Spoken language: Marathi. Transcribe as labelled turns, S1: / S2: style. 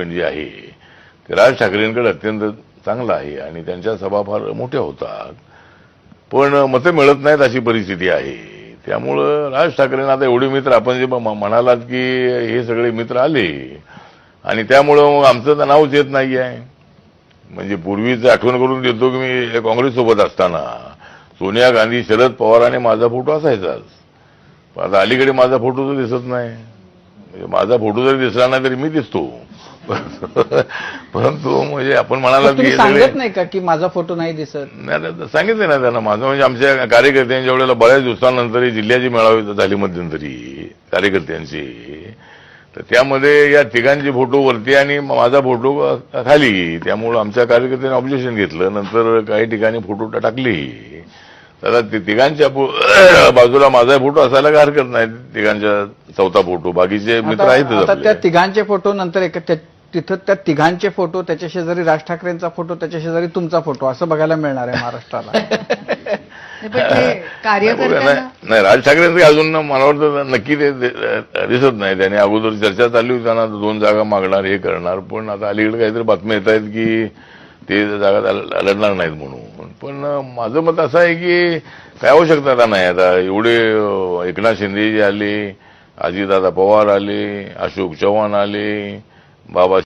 S1: सेंटिमेंट जे आहे. ते राज ठाकरेंकडे अत्यंत चांगलं आहे आणि त्यांच्या सभा फार मोठ्या होतात. पण मतं मिळत नाहीत अशी परिस्थिती आहे. त्यामुळं राज ठाकरेंना आता एवढे मित्र आपण जे म्हणालात की हे सगळे मित्र आले. आणि त्यामुळं मग आमचं तर नावच येत नाही आहे म्हणजे पूर्वीच आठवण करून देतो की मी काँग्रेससोबत असताना सोनिया गांधी शरद पवार आणि माझा फोटो असायचाच. पण आता अलीकडे माझा फोटो तर दिसत नाही. म्हणजे माझा फोटो जरी दिसला नाही तरी मी दिसतो. परंतु म्हणजे आपण म्हणाला सगळे
S2: सांगत नाही का की माझा फोटो नाही दिसत?
S1: नाही सांगितलं ना त्यांना माझं. म्हणजे आमच्या कार्यकर्त्यांच्या वेळेला बऱ्याच दिवसानंतर ही जिल्ह्याची मेळावी झाली मध्यंतरी कार्यकर्त्यांची. तर त्यामध्ये या तिघांचे फोटो वरती आणि माझा फोटो खाली. त्यामुळं आमच्या कार्यकर्त्यांनी ऑब्जेक्शन घेतलं. नंतर काही ठिकाणी फोटो टाकले. तर ते तिघांच्या बाजूला माझा फोटो असायला काय हरकत नाही. तिघांच्या चौथा फोटो. बाकीचे मित्र आपले.
S2: त्या तिघांचे फोटो नंतर तिथं त्या तिघांचे फोटो त्याच्या शेजारी राज ठाकरेंचा फोटो त्याच्या शेजारी तुमचा फोटो असं बघायला मिळणार आहे महाराष्ट्राला.
S3: नाही,
S1: राज ठाकरेंचं अजून ना मला वाटतं नक्की ते दिसत नाही. त्याने अगोदर चर्चा चालली होती त्यांना दोन जागा मागणार हे करणार पण आता अलीकडे काहीतरी बातम्या येत आहेत की ते जागा लढणार नाहीत म्हणून. पण माझं मत असं आहे की काय आवश्यकता आता नाही. आता एवढे एकनाथ शिंदे जे आले अजितदादा पवार आले अशोक चव्हाण आले बाबा